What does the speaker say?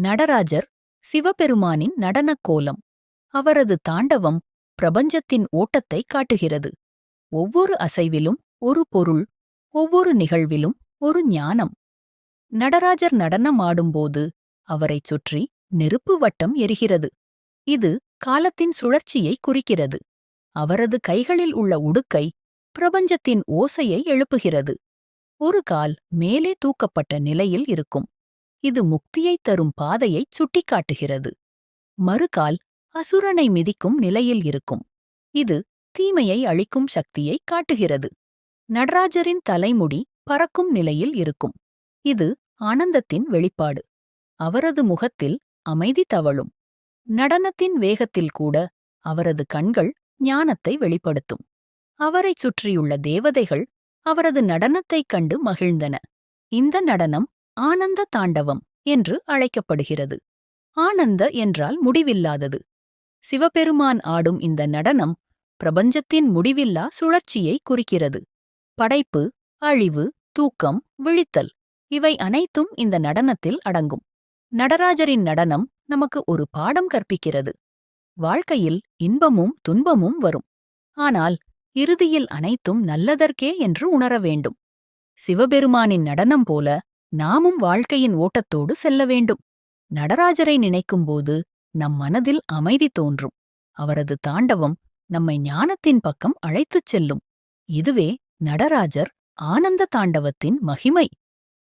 நடராஜர் சிவபெருமானின் நடனக் கோலம் அவரது தாண்டவம் பிரபஞ்சத்தின் ஓட்டத்தை காட்டுகிறது. ஒவ்வொரு அசைவிலும் ஒரு பொருள் ஒவ்வொரு நிகழ்விலும் ஒரு ஞானம். நடராஜர் நடனம் ஆடும்போது அவரைச் சுற்றி நெருப்பு வட்டம் எரிகிறது. இது காலத்தின் சுழற்சியை குறிக்கிறது. அவரது கைகளில் உள்ள உடுக்கை பிரபஞ்சத்தின் ஓசையை எழுப்புகிறது. ஒரு கால் மேலே தூக்கப்பட்ட நிலையில் இருக்கும். இது முக்தியைத் தரும் பாதையைச் சுட்டிக்காட்டுகிறது. மறுகால் அசுரனை மிதிக்கும் நிலையில் இருக்கும். இது தீமையை அழிக்கும் சக்தியை காட்டுகிறது. நடராஜரின் தலைமுடி பறக்கும் நிலையில் இருக்கும். இது ஆனந்தத்தின் வெளிப்பாடு. அவரது முகத்தில் அமைதி தவழும். நடனத்தின் வேகத்தில் கூட அவரது கண்கள் ஞானத்தை வெளிப்படுத்தும். அவரைச் சுற்றியுள்ள தேவதைகள் அவரது நடனத்தைக் கண்டு மகிழ்ந்தன. இந்த நடனம் ஆனந்த தாண்டவம் என்று அழைக்கப்படுகிறது. ஆனந்த என்றால் முடிவில்லாதது. சிவபெருமான் ஆடும் இந்த நடனம் பிரபஞ்சத்தின் முடிவில்லா சுழற்சியை குறிக்கிறது. படைப்பு அழிவு தூக்கம் விழித்தல் இவை அனைத்தும் இந்த நடனத்தில் அடங்கும். நடராஜரின் நடனம் நமக்கு ஒரு பாடம் கற்பிக்கிறது. வாழ்க்கையில் இன்பமும் துன்பமும் வரும். ஆனால் இறுதியில் அனைத்தும் நல்லதற்கே என்று உணர வேண்டும். சிவபெருமானின் நடனம் போல நாமும் வாழ்க்கையின் ஓட்டத்தோடு செல்ல வேண்டும். நடராஜரை நினைக்கும்போது நம் மனதில் அமைதி தோன்றும். அவரது தாண்டவம் நம்மை ஞானத்தின் பக்கம் அழைத்துச் செல்லும். இதுவே நடராஜர் ஆனந்த தாண்டவத்தின் மகிமை.